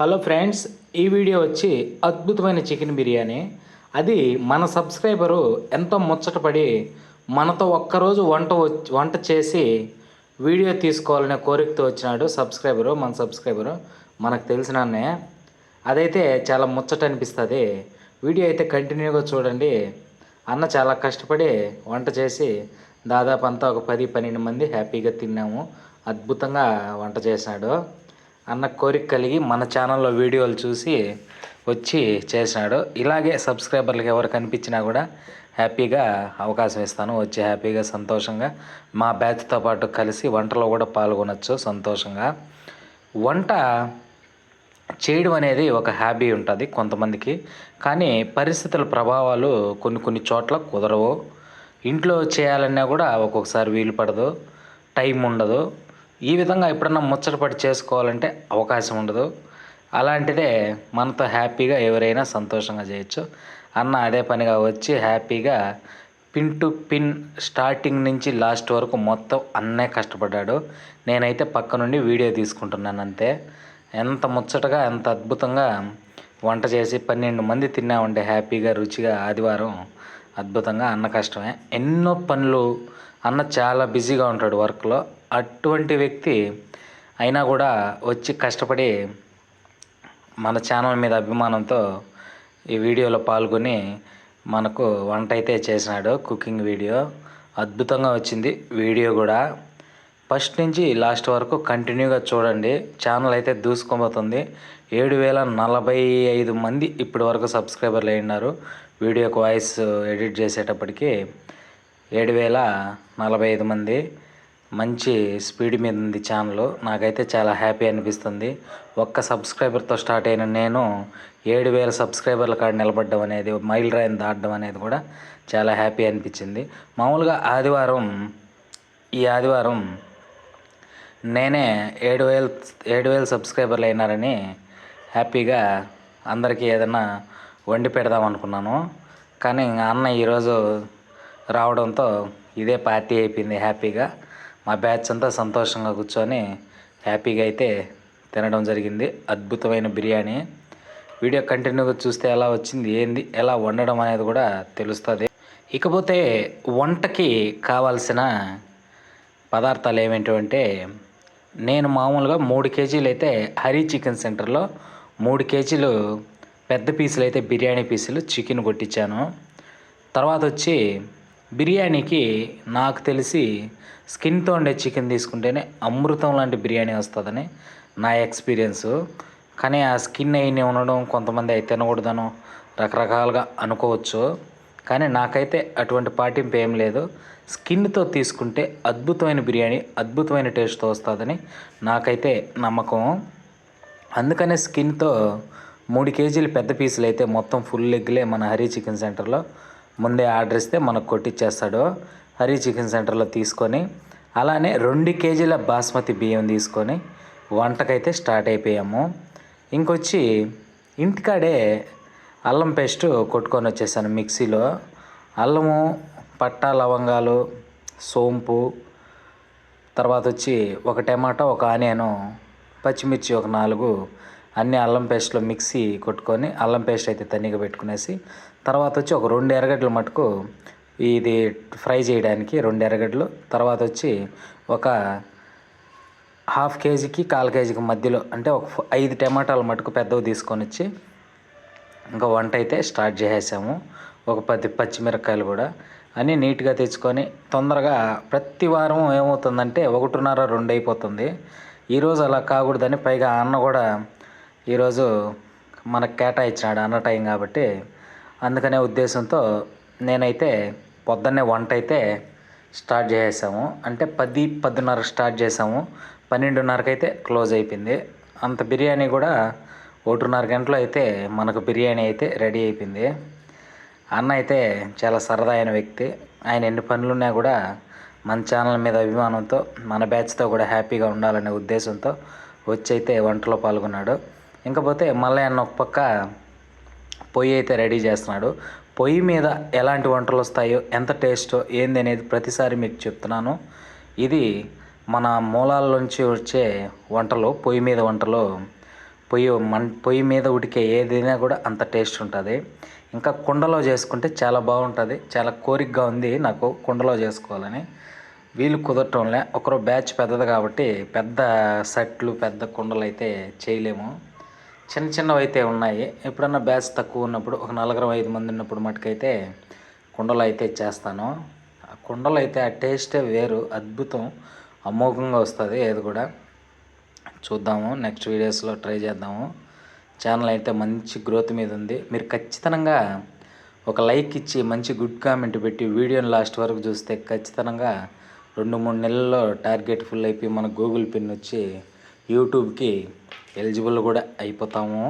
Hello friends ఈ video వచ్చి అద్భుతమైన చికెన్ బిర్యానీ. అది మన సబ్స్క్రైబరు ఎంతో ముచ్చటపడి మనతో ఒక్కరోజు వంట వచ్చి- వంట చేసి వీడియో తీసుకోవాలనే కోరికతో వచ్చినాడు సబ్స్క్రైబరు మన సబ్స్క్రైబరు. మనకు తెలిసినానే అదైతే చాలా ముచ్చట అనిపిస్తుంది వీడియో అయితే కంటిన్యూగా చూడండి. అన్న చాలా కష్టపడి వంట చేసి దాదాపు అంతా ఒక పది పన్నెండు మంది హ్యాపీగా తిన్నాము. అద్భుతంగా వంట చేశాడు అన్న కోరిక కలిగి మన ఛానల్లో వీడియోలు చూసి వచ్చి చేసినాడు. ఇలాగే సబ్స్క్రైబర్లకు ఎవరు కనిపించినా కూడా హ్యాపీగా అవకాశం ఇస్తాను. వచ్చి హ్యాపీగా సంతోషంగా మా బ్యాచ్తో పాటు కలిసి వంటలో కూడా పాల్గొనొచ్చు సంతోషంగా. వంట చేయడం అనేది ఒక హ్యాబీ ఉంటుంది కొంతమందికి. కానీ పరిస్థితుల ప్రభావాలు కొన్ని కొన్ని చోట్ల కుదరవు. ఇంట్లో చేయాలన్నా కూడా ఒక్కొక్కసారి వీలు పడదు. టైం ఉండదు. ఈ విధంగా ఎప్పుడన్నా ముచ్చటపడి చేసుకోవాలంటే అవకాశం ఉండదు. అలాంటిదే మనతో హ్యాపీగా ఎవరైనా సంతోషంగా చేయొచ్చు. అన్న అదే పనిగా వచ్చి హ్యాపీగా పిన్ టు పిన్ స్టార్టింగ్ నుంచి లాస్ట్ వరకు మొత్తం అన్నే కష్టపడ్డాడు. నేనైతే పక్క నుండి వీడియో తీసుకుంటున్నాను అంతే. ఎంత ముచ్చటగా ఎంత అద్భుతంగా వంట చేసి పన్నెండు మంది తిన్నామంటే హ్యాపీగా రుచిగా ఆదివారం అద్భుతంగా అన్న కష్టమే. ఎన్నో పనులు అన్న చాలా బిజీగా ఉంటాడు వర్క్లో. అటువంటి వ్యక్తి అయినా కూడా వచ్చి కష్టపడి మన ఛానల్ మీద అభిమానంతో ఈ వీడియోలో పాల్గొని మనకు వంట అయితే చేసినాడు కుకింగ్ వీడియో. అద్భుతంగా వచ్చింది వీడియో కూడా. ఫస్ట్ నుంచి లాస్ట్ వరకు కంటిన్యూగా చూడండి. ఛానల్ అయితే దూసుకోబోతుంది ఏడు వేల నలభై ఐదు మంది ఇప్పటి వరకు సబ్స్క్రైబర్లు అయినారు వీడియోకి వాయిస్ ఎడిట్ చేసేటప్పటికి ఏడు వేల నలభై ఐదు మంది. మంచి స్పీడ్ మీద ఉంది ఛానల్. నాకైతే చాలా హ్యాపీ అనిపిస్తుంది. ఒక్క సబ్స్క్రైబర్తో స్టార్ట్ అయిన నేను ఏడు వేల సబ్స్క్రైబర్ల కాడ నిలబడడం అనేది మైల్ రాయిని దాటడం అనేది కూడా చాలా హ్యాపీ అనిపించింది. మామూలుగా ఆదివారం ఈ ఆదివారం నేనే ఏడు వేలు ఏడు వేలు సబ్స్క్రైబర్లు అయినారని హ్యాపీగా అందరికీ ఏదైనా వండి పెడదాం అనుకున్నాను. కానీ అన్న ఈరోజు రావడంతో ఇదే పార్టీ అయిపోయింది హ్యాపీగా. మా బ్యాచ్ అంతా సంతోషంగా కూర్చొని హ్యాపీగా అయితే తినడం జరిగింది. అద్భుతమైన బిర్యానీ. వీడియో కంటిన్యూగా చూస్తే ఎలా వచ్చింది ఏంది ఎలా వండడం అనేది కూడా తెలుస్తుంది. ఇకపోతే వంటకి కావాల్సిన పదార్థాలు ఏమేంటంటే నేను మామూలుగా మూడు కేజీలు అయితే హరి చికెన్ సెంటర్లో మూడు కేజీలు పెద్ద పీసులు అయితే బిర్యానీ పీసులు చికెన్ కొట్టించాను తర్వాత వచ్చి బిర్యానీకి నాకు తెలిసి స్కిన్తో ఉండే చికెన్ తీసుకుంటేనే అమృతం లాంటి బిర్యానీ వస్తుందని నా ఎక్స్పీరియన్స్. కానీ ఆ స్కిన్ అయిన ఉండడం కొంతమంది అయితే తినకూడదను రకరకాలుగా అనుకోవచ్చు. కానీ నాకైతే అటువంటి పాటింపు ఏం లేదు. స్కిన్తో తీసుకుంటే అద్భుతమైన బిర్యానీ అద్భుతమైన టేస్ట్తో వస్తుందని నాకైతే నమ్మకం. అందుకనే స్కిన్తో మూడు కేజీలు పెద్ద పీసులు అయితే మొత్తం ఫుల్ ఎగ్లే మన హరి చికెన్ సెంటర్లో. ముందే ఆర్డర్ ఇస్తే మనకు కొట్టిచ్చేస్తాడు. హరి చికెన్ సెంటర్లో తీసుకొని అలానే రెండు కేజీల బాస్మతి బియ్యం తీసుకొని వంటకైతే స్టార్ట్ అయిపోయాము. ఇంకొచ్చి ఇంటికాడే అల్లం పేస్ట్ కొట్టుకొని వచ్చేసాను మిక్సీలో. అల్లము పట్టా లవంగాలు సోంపు తర్వాత వచ్చి ఒక టమాటా ఒక ఆనియను పచ్చిమిర్చి ఒక నాలుగు అన్ని అల్లం పేస్ట్లో మిక్సీ కొట్టుకొని అల్లం పేస్ట్ అయితే తన్నీగా పెట్టుకునేసి తర్వాత వచ్చి ఒక రెండు ఎర్రగడ్డలు మటుకు ఇది ఫ్రై చేయడానికి రెండు ఎర్రగడ్డలు తర్వాత వచ్చి ఒక హాఫ్ కేజీకి కాల్ కేజీకి మధ్యలో అంటే ఒక ఐదు టమాటాలు మటుకు పెద్దవి తీసుకొని వచ్చి ఇంకా వంట అయితే స్టార్ట్ చేసేసాము. ఒక పది పచ్చిమిరపకాయలు కూడా అన్నీ నీట్గా తెచ్చుకొని తొందరగా ప్రతి వారం ఏమవుతుందంటే ఒకటిన్నర రెండు అయిపోతుంది. ఈరోజు అలా కాకూడదని పైగా అన్న కూడా ఈరోజు మనకు కేటాయించాడు అన్న టైం కాబట్టి అందుకనే ఉద్దేశంతో నేనైతే పొద్దున్నే వంట అయితే స్టార్ట్ చేసేసాము. అంటే పది పదిన్నర స్టార్ట్ చేసాము. పన్నెండున్నరకైతే క్లోజ్ అయిపోయింది. అంత బిర్యానీ కూడా ఒకటిన్నర గంటలో అయితే మనకు బిర్యానీ అయితే రెడీ అయిపోయింది. అన్న అయితే చాలా సరదా అయిన వ్యక్తి. ఆయన ఎన్ని పనులున్నా కూడా మన ఛానల్ మీద అభిమానంతో మన బ్యాచ్తో కూడా హ్యాపీగా ఉండాలనే ఉద్దేశంతో వచ్చి అయితే వంటలో పాల్గొన్నాడు. ఇంకపోతే మల్లయ్యన్న ఒక పక్క పొయ్యి అయితే రెడీ చేస్తున్నాడు. పొయ్యి మీద ఎలాంటి వంటలు వస్తాయో ఎంత టేస్టో ఏంది అనేది ప్రతిసారి మీకు చెప్తున్నాను. ఇది మన మూలాల నుంచి వచ్చే వంటలు పొయ్యి మీద వంటలు. పొయ్యి మన్ పొయ్యి మీద ఉడికే ఏదైనా కూడా అంత టేస్ట్ ఉంటుంది. ఇంకా కుండలో చేసుకుంటే చాలా బాగుంటుంది. చాలా కోరికగా ఉంది నాకు కుండలో చేసుకోవాలని. వీలు కుదరటంలే. ఒకరో బ్యాచ్ పెద్దది కాబట్టి పెద్ద సెట్లు పెద్ద కుండలు అయితే చేయలేము. చిన్న చిన్నవి అయితే ఉన్నాయి. ఎప్పుడన్నా బ్యాచ్ తక్కువ ఉన్నప్పుడు ఒక నలుగురు ఐదు మంది ఉన్నప్పుడు మటుకైతే కుండలు అయితే చేస్తాను ఆ కుండలు అయితే ఆ టేస్టే వేరు అద్భుతం అమోఘంగా వస్తుంది ఏది కూడా. చూద్దాము నెక్స్ట్ వీడియోస్లో ట్రై చేద్దాము. ఛానల్ అయితే మంచి గ్రోత్ మీద ఉంది. మీరు ఖచ్చితంగా ఒక లైక్ ఇచ్చి మంచి గుడ్ కామెంట్ పెట్టి వీడియోని లాస్ట్ వరకు చూస్తే ఖచ్చితంగా రెండు మూడు నెలల్లో టార్గెట్ ఫుల్ అయిపోయి మన గూగుల్ పిన్ వచ్చి యూట్యూబ్కి ఎలిజిబుల్ కూడా అయిపోతాము.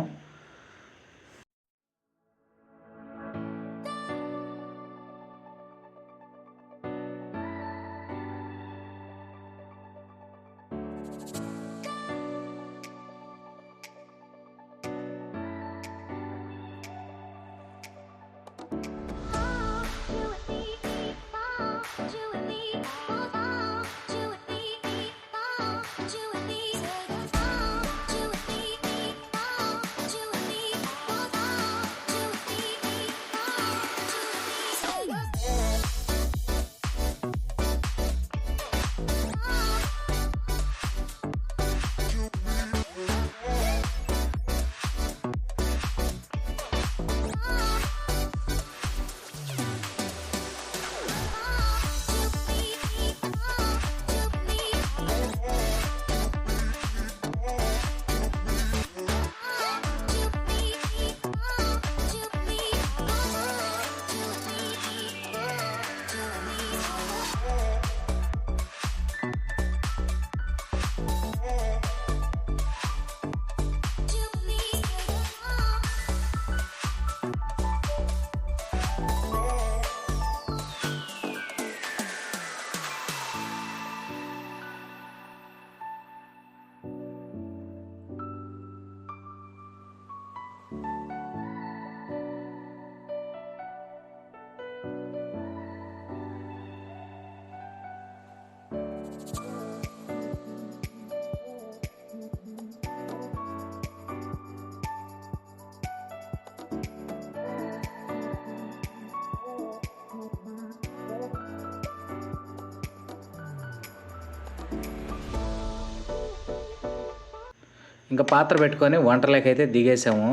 ఇంకా పాత్ర పెట్టుకొని వంటలకైతే దిగేసాము.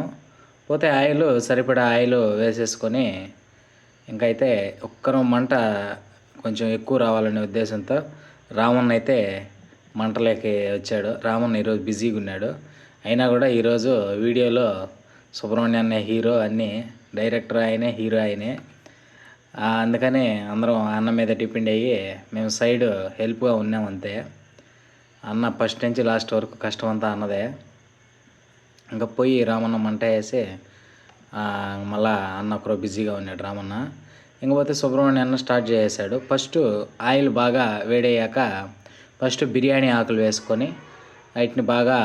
పోతే ఆయిల్ సరిపడా ఆయిల్ వేసేసుకొని ఇంకైతే ఒక్కరం మంట కొంచెం ఎక్కువ రావాలనే ఉద్దేశంతో రామన్ అయితే మంటలోకి వచ్చాడు. రామన్ ఈరోజు బిజీగా ఉన్నాడు. అయినా కూడా ఈరోజు వీడియోలో సుబ్రహ్మణ్య హీరో అన్నీ డైరెక్టర్ ఆయనే హీరో ఆయనే. అందుకని అందరం అన్న మీద డిపెండ్ అయ్యి మేము సైడ్ హెల్ప్గా ఉన్నాం అంతే అన్న ఫస్ట్ నుంచి లాస్ట్ వరకు కష్టం అంతా అన్నదే. ఇంకా పోయి రామన్న మంట వేసి మళ్ళా అన్న ఒకరో బిజీగా ఉన్నాడు రామన్న. ఇంకపోతే సుబ్రహ్మణ్య అన్న స్టార్ట్ చేసేసాడు. ఫస్ట్ ఆయిల్ బాగా వేడయ్యాక ఫస్ట్ బిర్యానీ ఆకులు వేసుకొని వాటిని బాగా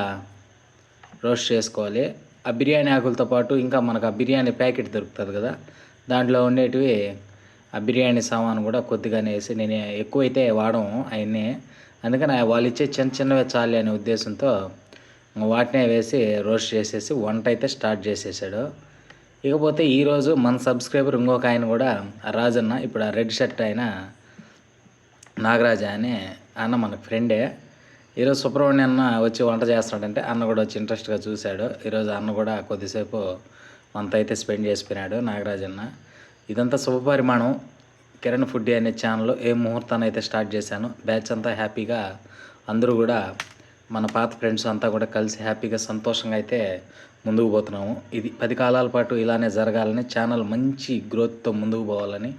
రోస్ట్ చేసుకోవాలి. ఆ బిర్యానీ ఆకులతో పాటు ఇంకా మనకు ఆ బిర్యానీ ప్యాకెట్ దొరుకుతుంది కదా దాంట్లో ఉండేటివి ఆ బిర్యానీ సామాను కూడా కొద్దిగానే వేసి నేను ఎక్కువైతే వాడము ఆయన్ని. అందుకని వాళ్ళు ఇచ్చే చిన్న చిన్నవే చాలి అనే ఉద్దేశంతో వాటినే వేసి రోస్ట్ చేసేసి వంట అయితే స్టార్ట్ చేసేసాడు. ఇకపోతే ఈరోజు మన సబ్స్క్రైబర్ ఇంకొక ఆయన కూడా రాజన్న ఇప్పుడు ఆ రెడ్ షర్ట్ ఆయన నాగరాజ అని అన్న మన ఫ్రెండే ఈరోజు సుబ్రహ్మణ్య అన్న వచ్చి వంట చేస్తున్నాడంటే అన్న కూడా వచ్చి ఇంట్రెస్ట్గా చూశాడు. ఈరోజు అన్న కూడా కొద్దిసేపు మనతో అయితే స్పెండ్ చేసిపోయినాడు నాగరాజ్ అన్న. ఇదంతా శుభపరిమాణం కిరణ్ ఫుడ్ అనే ఛానల్ ఏ ముహూర్తాన్ని అయితే స్టార్ట్ చేశాను బ్యాచ్ అంతా హ్యాపీగా అందరూ కూడా మన పాత ఫ్రెండ్స్ అంతా కూడా కలిసి హ్యాపీగా సంతోషంగా అయితే ముందుకు పోతున్నాము. ఇది పది కాలాల పాటు ఇలానే జరగాలని ఛానల్ మంచి గ్రోత్తో ముందుకు పోవాలని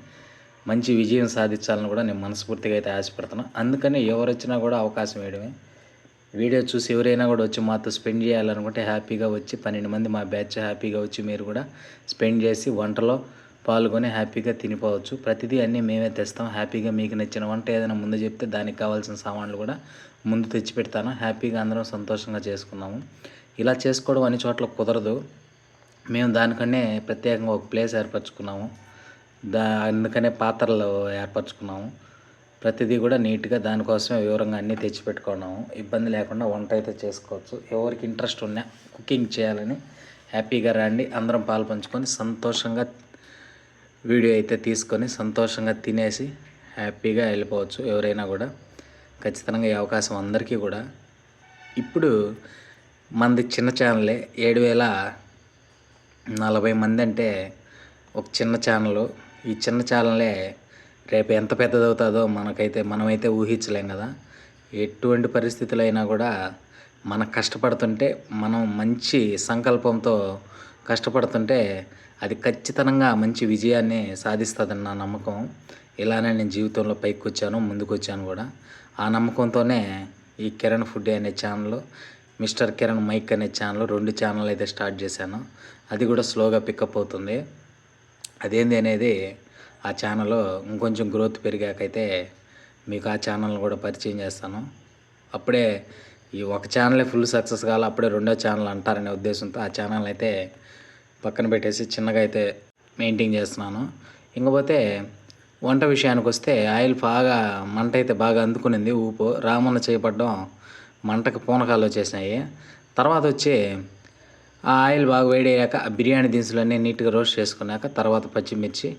మంచి విజయం సాధించాలని కూడా నేను మనస్ఫూర్తిగా అయితే ఆశపడుతున్నాను అందుకని ఎవరు వచ్చినా కూడా అవకాశం వేయడమే వీడియో చూసి ఎవరైనా కూడా వచ్చి మాతో స్పెండ్ చేయాలనుకుంటే హ్యాపీగా వచ్చి పన్నెండు మంది మా బ్యాచ్ హ్యాపీగా వచ్చి మీరు కూడా స్పెండ్ చేసి వంటలో పాల్గొని హ్యాపీగా తినిపోవచ్చు. ప్రతిదీ అన్నీ మేమే తెస్తాం. హ్యాపీగా మీకు నచ్చిన వంట ఏదైనా ముందు చెప్తే దానికి కావాల్సిన సామాన్లు కూడా ముందు తెచ్చి పెడతాను. హ్యాపీగా అందరం సంతోషంగా చేసుకున్నాము. ఇలా చేసుకోవడం అన్ని చోట్ల కుదరదు. మేము దానికనే ప్రత్యేకంగా ఒక ప్లేస్ ఏర్పరచుకున్నాము. దా అందుకనే పాత్రలు ఏర్పరచుకున్నాము. ప్రతిదీ కూడా నీట్గా దానికోసమే వివరంగా అన్నీ తెచ్చిపెట్టుకున్నాము ఇబ్బంది లేకుండా వంట అయితే చేసుకోవచ్చు. ఎవరికి ఇంట్రెస్ట్ ఉన్నా కుకింగ్ చేయాలని హ్యాపీగా రండి. అందరం పాలు పంచుకొని సంతోషంగా వీడియో అయితే తీసుకొని సంతోషంగా తినేసి హ్యాపీగా వెళ్ళిపోవచ్చు ఎవరైనా కూడా. ఖచ్చితంగా ఈ అవకాశం అందరికీ కూడా. ఇప్పుడు మనది చిన్న ఛానలే ఏడు వేల నలభై మంది అంటే ఒక చిన్న ఛానల్. ఈ చిన్న ఛానలే రేపు ఎంత పెద్దదవుతుందో మనకైతే మనమైతే ఊహించలేం కదా. ఎటువంటి పరిస్థితులైనా కూడా మనం కష్టపడుతుంటే మనం మంచి సంకల్పంతో కష్టపడుతుంటే అది ఖచ్చితంగా మంచి విజయాన్ని సాధిస్తుందని నా నమ్మకం ఇలానే నేను జీవితంలో పైకి వచ్చాను ముందుకు వచ్చాను కూడా. ఆ నమ్మకంతోనే ఈ కిరణ్ ఫుడ్ అనే ఛానల్ మిస్టర్ కిరణ్ మైక్ అనే ఛానల్ రెండు ఛానల్ అయితే స్టార్ట్ చేశాను. అది కూడా స్లోగా పికప్ అవుతుంది. అదేంది అనేది ఆ ఛానల్ ఇంకొంచెం గ్రోత్ పెరిగాకైతే మీకు ఆ ఛానల్ కూడా పరిచయం చేస్తాను. అప్పుడే ఈ ఒక ఛానలే ఫుల్ సక్సెస్ కావాలి అప్పుడే రెండో ఛానల్ అంటారనే ఉద్దేశంతో ఆ ఛానల్ అయితే పక్కన పెట్టేసి చిన్నగా అయితే మెయింటైన్ చేస్తున్నాను. ఇంకపోతే వంట విషయానికి వస్తే ఆయిల్ బాగా మంట అయితే బాగా అందుకునింది ఊపు రామన్న చేపట్టడం మంటకు పూనకాలు వచ్చేసినాయి తర్వాత వచ్చి ఆ ఆయిల్ బాగా వేడి అయ్యాక ఆ బిర్యానీ దినుసులన్నీ నీట్గా రోస్ట్ చేసుకున్నాక తర్వాత పచ్చిమిర్చి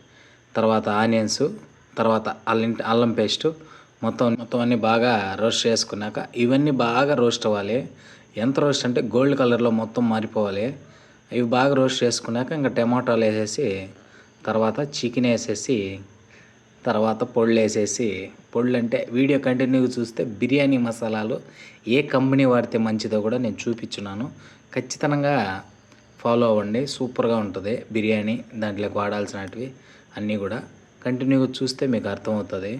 తర్వాత ఆనియన్స్ తర్వాత అల్లం అల్లం పేస్టు మొత్తం మొత్తం అన్నీ బాగా రోస్ట్ చేసుకున్నాక ఇవన్నీ బాగా రోస్ట్ అవ్వాలి. ఎంత రోస్ట్ అంటే గోల్డ్ కలర్లో మొత్తం మారిపోవాలి. ఇవి బాగా రోస్ట్ చేసుకున్నాక ఇంకా టమాటాలు వేసేసి తర్వాత చికెన్ వేసేసి తర్వాత పొళ్ళు వేసేసి పొళ్ళు అంటే వీడియో కంటిన్యూగా చూస్తే బిర్యానీ మసాలాలు ఏ కంపెనీ వాడితే మంచిదో కూడా నేను చూపించున్నాను. ఖచ్చితంగా ఫాలో అవ్వండి సూపర్గా ఉంటుంది బిర్యానీ దాంట్లోకి వాడాల్సినవి అన్నీ కూడా. కంటిన్యూగా చూస్తే మీకు అర్థమవుతుంది.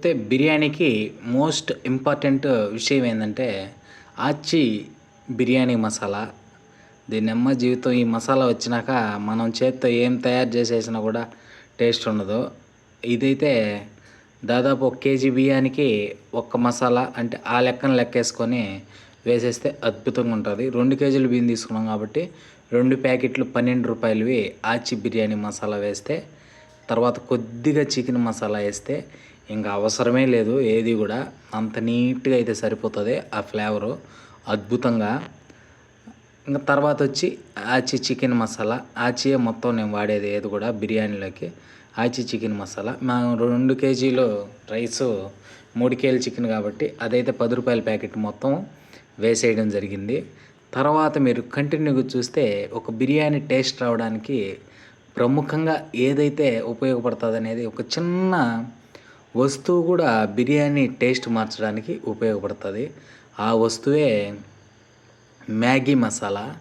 అయితే బిర్యానీకి మోస్ట్ ఇంపార్టెంట్ విషయం ఏంటంటే ఆచి బిర్యానీ మసాలా. దీని అమ్మ జీవితం ఈ మసాలా వచ్చినాక మనం చేత్తో ఏం తయారు చేసేసినా కూడా టేస్ట్ ఉండదు. ఇదైతే దాదాపు ఒక కేజీ బియ్యానికి ఒక్క మసాలా అంటే ఆ లెక్కన లెక్కేసుకొని వేసేస్తే అద్భుతంగా ఉంటుంది. రెండు కేజీలు బియ్యం తీసుకున్నాం కాబట్టి రెండు ప్యాకెట్లు పన్నెండు రూపాయలవి ఆచి బిర్యానీ మసాలా వేస్తే తర్వాత కొద్దిగా చికెన్ మసాలా వేస్తే ఇంకా అవసరమే లేదు ఏది కూడా. అంత నీట్గా అయితే సరిపోతుంది ఆ ఫ్లేవరు. అద్భుతంగా. ఇంకా తర్వాత వచ్చి ఆచి చికెన్ మసాలా. ఆచియే మొత్తం నేను వాడేది ఏది కూడా బిర్యానీలోకి. ఆచి చికెన్ మసాలా. మా రెండు కేజీలు రైసు మూడు కేజీలు చికెన్ కాబట్టి అదైతే పది రూపాయల ప్యాకెట్ మొత్తం వేసేయడం జరిగింది. తర్వాత మీరు కంటిన్యూగా చూస్తే ఒక బిర్యానీ టేస్ట్ రావడానికి ప్రముఖంగా ఏదైతే ఉపయోగపడుతుంది అనేది ఒక చిన్న వస్తువు కూడా బిర్యానీ టేస్ట్ మార్చడానికి ఉపయోగపడుతుంది. ఆ వస్తువే మ్యాగీ మసాలా.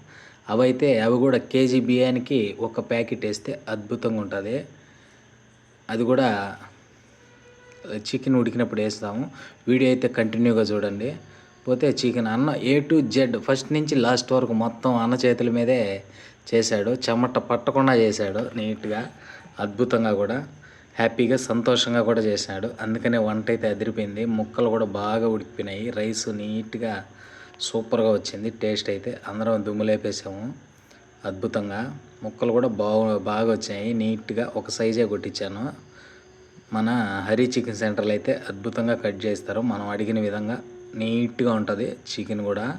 అవైతే అవి కూడా కేజీ బియ్యానికి ఒక ప్యాకెట్ వేస్తే అద్భుతంగా ఉంటుంది. అది కూడా చికెన్ ఉడికినప్పుడు వేస్తాము. వీడియో అయితే కంటిన్యూగా చూడండి. పోతే చికెన్ అన్న ఏ టు జెడ్ ఫస్ట్ నుంచి లాస్ట్ వరకు మొత్తం అన్న చేతుల మీదే చేశాడు. చెమట పట్టకుండా చేశాడు నీట్గా అద్భుతంగా కూడా. హ్యాపీగా సంతోషంగా కూడా చేశాడు. అందుకనే వంట అయితే అదిరిపోయింది. ముక్కలు కూడా బాగా ఉడికిపోయినాయి. రైస్ నీట్గా సూపర్గా వచ్చింది. టేస్ట్ అయితే అందరం దుమ్ములేపేసాము. అద్భుతంగా. ముక్కలు కూడా బాగా బాగా వచ్చాయి. నీట్గా ఒక సైజే కొట్టించాను. మన హరి చికెన్ సెంటర్లో అయితే అద్భుతంగా కట్ చేస్తారు. మనం అడిగిన విధంగా నీట్గా ఉంటుంది చికెన్ కూడా.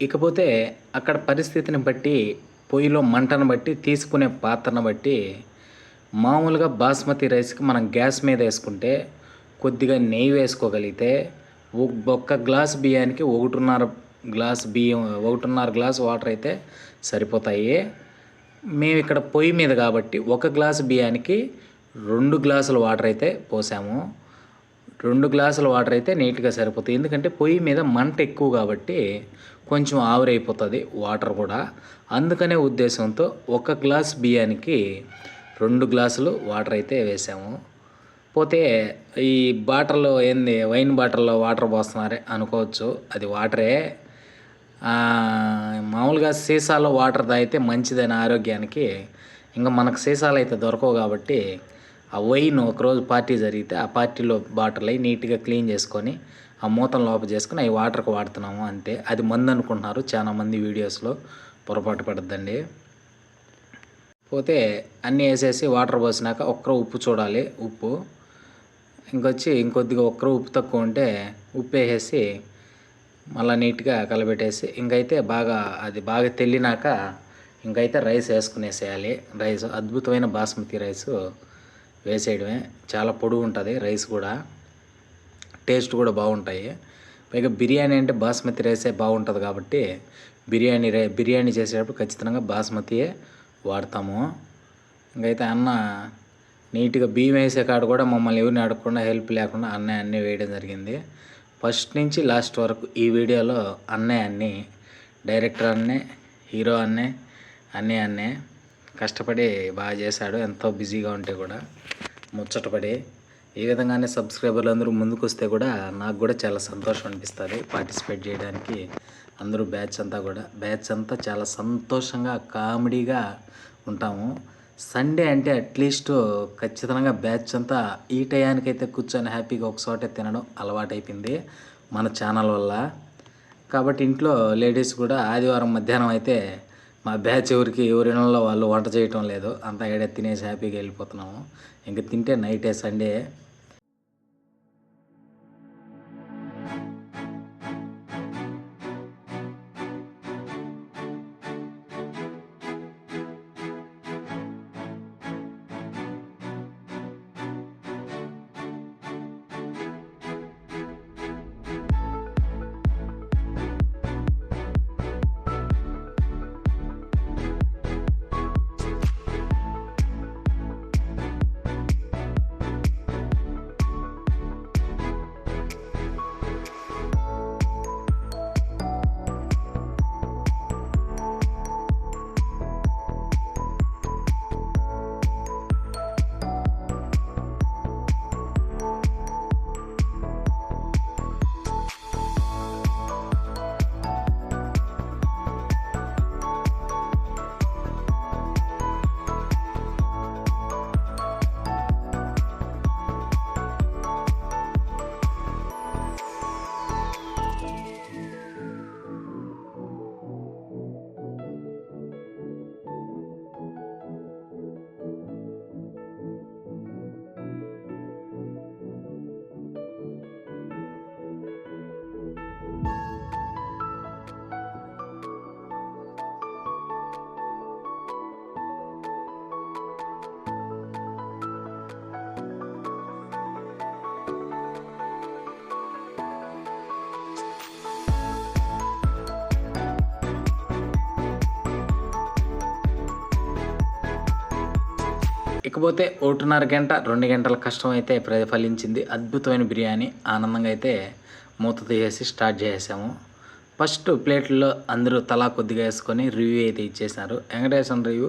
ఇకపోతే అక్కడ పరిస్థితిని బట్టి పొయ్యిలో మంటను బట్టి తీసుకునే పాత్రను బట్టి మామూలుగా బాస్మతి రైస్కి మనం గ్యాస్ మీద వేసుకుంటే కొద్దిగా నెయ్యి వేసుకోగలిగితే ఒ- ఒక్క గ్లాస్ బియ్యానికి ఒకటిన్నర గ్లాస్ బియ్యం ఒకటిన్నర గ్లాస్ వాటర్ అయితే సరిపోతాయి. మేము ఇక్కడ పొయ్యి మీద కాబట్టి ఒక గ్లాసు బియ్యానికి రెండు గ్లాసుల వాటర్ అయితే పోసాము. రెండు గ్లాసుల వాటర్ అయితే నీట్గా సరిపోతుంది ఎందుకంటే పొయ్యి మీద మంట ఎక్కువ కాబట్టి కొంచెం ఆవిరైపోతుంది వాటర్ కూడా. అందుకనే ఉద్దేశంతో ఒక గ్లాస్ బియ్యానికి రెండు గ్లాసులు వాటర్ అయితే వేసాము. పోతే ఈ బాటర్లో ఏంది వైన్ బాటర్లో వాటర్ పోస్తున్నారే అనుకోవచ్చు. అది వాటరే. మామూలుగా సీసాలో వాటర్ తాగితే మంచిదని ఆరోగ్యానికి. ఇంకా మనకు సీసాలు అయితే దొరకవు కాబట్టి ఆ వైన్ ఒకరోజు పార్టీ జరిగితే ఆ పార్టీలో బాటిల్ అయి నీట్గా క్లీన్ చేసుకొని ఆ మూతను లోపల చేసుకుని అవి వాటర్కి వాడుతున్నాము అంతే అది మందు అనుకుంటున్నారు చాలా మంది వీడియోస్లో పొరపాటు పడద్దండి. పోతే అన్నీ వేసేసి వాటర్ పోసినాక ఒక్కరో ఉప్పు చూడాలి ఉప్పు. ఇంకొచ్చి ఇంకొద్దిగా ఒక్కరో ఉప్పు తక్కువ ఉంటే ఉప్పు వేసేసి మళ్ళీ నీట్గా కలబెట్టేసి ఇంకైతే బాగా అది బాగా తెల్లినాక ఇంకైతే రైస్ వేసుకునేసేయాలి. రైస్ అద్భుతమైన బాస్మతి రైస్. వేసేయడమే. చాలా పొడుగు ఉంటుంది రైస్ కూడా. టేస్ట్ కూడా బాగుంటాయి. పైగా బిర్యానీ అంటే బాస్మతి రైసే బాగుంటుంది కాబట్టి బిర్యానీ రై బిర్యానీ చేసేటప్పుడు ఖచ్చితంగా బాస్మతియే వాడతాము. ఇంకైతే అన్న నీట్గా బియ్యం వేసే కాడ కూడా మమ్మల్ని ఎవరిని అడగకుండా హెల్ప్ లేకుండా అన్నయ్య అన్నీ వేయడం జరిగింది. ఫస్ట్ నుంచి లాస్ట్ వరకు ఈ వీడియోలో అన్నయ్య అన్ని డైరెక్టర్ అన్నే హీరో అన్నే అన్నీ అన్నే కష్టపడి బాగా చేశాడు. ఎంతో బిజీగా ఉంటే కూడా. ముచ్చటపడి ఈ విధంగానే సబ్స్క్రైబర్లు అందరూ ముందుకు వస్తే కూడా నాకు కూడా చాలా సంతోషం అనిపిస్తుంది పార్టిసిపేట్ చేయడానికి అందరూ బ్యాచ్ అంతా కూడా. బ్యాచ్ అంతా చాలా సంతోషంగా కామెడీగా ఉంటాము. సండే అంటే అట్లీస్ట్ ఖచ్చితంగా బ్యాచ్ అంతా ఈ టయానికైతే కూర్చొని హ్యాపీగా ఒకసోటే తినడం అలవాటైపోయింది మన ఛానల్ వల్ల. కాబట్టి ఇంట్లో లేడీస్ కూడా ఆదివారం మధ్యాహ్నం అయితే మా బ్యాచ్ ఎవరికి ఎవరినలో వాళ్ళు వంట చేయటం లేదు. అంతా ఏడే తినేసి హ్యాపీగా వెళ్ళిపోతున్నాము. ఇంక తింటే నైటే సండే ఇకపోతే ఒకటిన్నర గంట రెండు గంటల కష్టం అయితే ప్రతిఫలించింది అద్భుతమైన బిర్యానీ. ఆనందంగా అయితే మూత తీసేసి స్టార్ట్ చేసాము ఫస్ట్ ప్లేట్లో అందరూ తలా కొద్దిగా వేసుకొని రివ్యూ అయితే ఇచ్చేసినారు. వెంకటేశ్వర రివ్యూ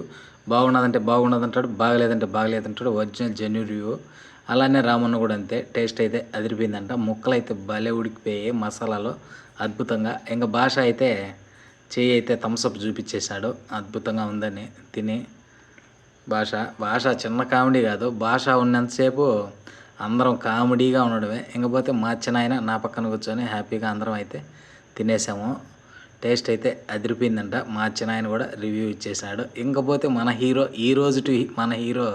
బాగున్నదంటే బాగున్నదంటాడు బాగలేదంటే బాగలేదంటాడు. Original genuine review. అలానే రామన్న కూడా అంతే టేస్ట్ అయితే అదిరిపోయిందంట. ముక్కలు అయితే భలే ఉడికిపోయాయి మసాలాలో. అద్భుతంగా. ఇంకా భాష అయితే చేయి అయితే థమ్స్అప్ చూపించేశాడు. అద్భుతంగా ఉందని తిని భాష భాష చిన్న కామెడీ కాదు. భాష ఉన్నంతసేపు అందరం కామెడీగా ఉండడమే. ఇంకపోతే మా చిన్నాయన నా పక్కన కూర్చొని హ్యాపీగా అందరం అయితే తినేసాము. టేస్ట్ అయితే అదిరిపోయిందంట. మా చిన్నాయన కూడా రివ్యూ ఇచ్చేసాడు ఇంకపోతే మన హీరో ఈ రోజు టు మన hero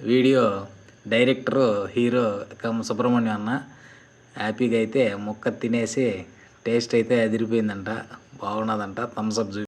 video director hero come Subrahmanyam అన్న హ్యాపీగా అయితే ముక్క తినేసి టేస్ట్ అయితే అదిరిపోయిందంట. బాగున్నదంట. థమ్స్అప్ చూ